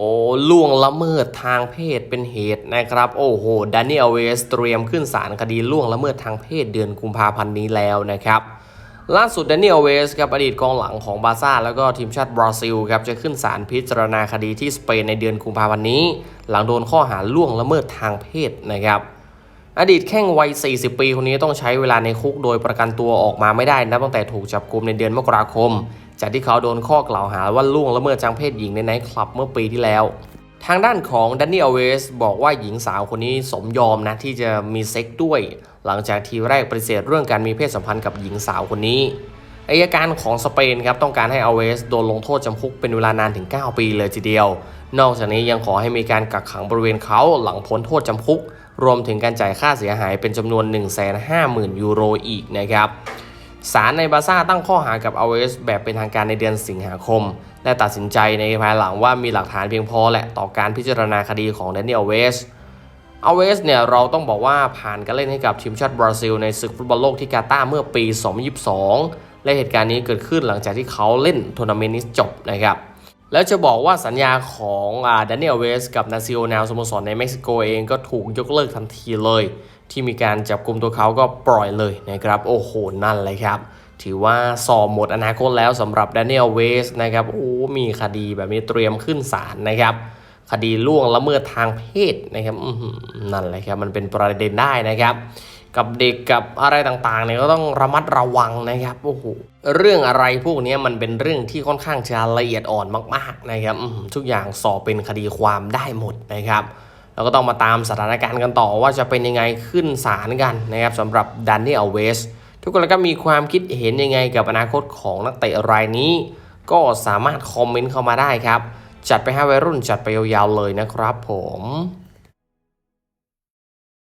โอ้ล่วงละเมิดทางเพศเป็นเหตุนะครับ โอ้โหดานิเอลเวสเตรียมขึ้นศาลคดีล่วงละเมิดทางเพศเดือนกุมภาพันธ์นี้แล้วนะครับล่าสุดดานิเอลเวสครับอดีตกองหลังของบาซ่าแล้วก็ทีมชาติบราซิลครับจะขึ้นศาลพิจารณาคดีที่สเปนในเดือนกุมภาพันธ์นี้ หลังโดนข้อหาล่วงละเมิดทางเพศนะครับอดีตแข้งวัย 40 ปีคนนี้ต้องใช้เวลาในคุกโดยประกันตัวออกมาไม่ได้นับตั้งแต่ถูกจับกุมในเดือนมกราคม จากที่เขาโดนข้อกล่าวหาว่าล่วงละเมิดทางเพศหญิงในไนท์คลับเมื่อปีที่แล้ว ทางด้านของดันนี่อเวสบอกว่าหญิงสาวคนนี้สมยอมนะที่จะมีเซ็กด้วย หลังจากทีแรกปฏิเสธเรื่องการมีเพศสัมพันธ์กับหญิงสาวคนนี้อายการของสเปนครับต้องการให้อเวสโดนลงโทษจำคุกเป็นเวลานานถึง 9 ปีเลยทีเดียว นอกจากนี้ยังขอให้มีการกักขังบริเวณเขาหลังพ้นโทษจำคุก รวมถึงการจ่ายค่าเสียหายเป็นจำนวน 150,000 ยูโรอีกนะครับ ศาลในบาซ่าตั้งข้อหากับอเวสแบบเป็นทางการในเดือนสิงหาคม และตัดสินใจในภายหลังว่ามีหลักฐานเพียงพอแหละต่อการพิจารณาคดีของแดนนี่อเวสอเวสเนี่ยเราต้องบอกว่าผ่านการเล่นให้กับทีมชาติบราซิลในศึกฟุตบอลโลกที่กาตาร์เมื่อปี 2022 และเหตุการณ์นี้เกิดขึ้นหลังจากที่เขาเล่นทัวร์นาเมนต์นี้จบนะครับ แล้วจะบอกว่าสัญญาของดันเนียลเวสกับนาซิโอแนลสโมสรในเม็กซิโกเองก็ถูกยกเลิกทันทีเลย ที่มีการจับกลุ่มตัวเขาก็ปล่อยเลยนะครับ โอ้โห นั่นเลยครับ ถือว่าสอบหมดอนาคตแล้วสำหรับดันเนียลเวสนะครับ โอ้ มีคดีแบบนี้เตรียมขึ้นศาลนะครับ คดีล่วงละเมิดทางเพศนะครับนั่นแหละครับมันเป็นประเด็นได้นะครับ กับเด็กกับอะไรต่างๆเนี่ยก็ต้องระมัดระวังนะครับโอ้โหเรื่องอะไรพวกนี้มันเป็นเรื่องที่ค่อนข้างจะละเอียดอ่อนมากๆนะครับทุกอย่างสอบเป็นคดีความได้หมดนะครับแล้วก็ต้องมาตามสถานการณ์กันต่อว่าจะเป็นยังไงขึ้นศาลกันนะครับสำหรับดันนี่เอาเวสทุกคนก็มีความคิดเห็นยังไงกับอนาคตของนักเตะรายนี้ ก็สามารถคอมเมนต์เข้ามาได้ครับ จัดไปให้วัยรุ่นจัดไปยาวๆเลยนะครับผม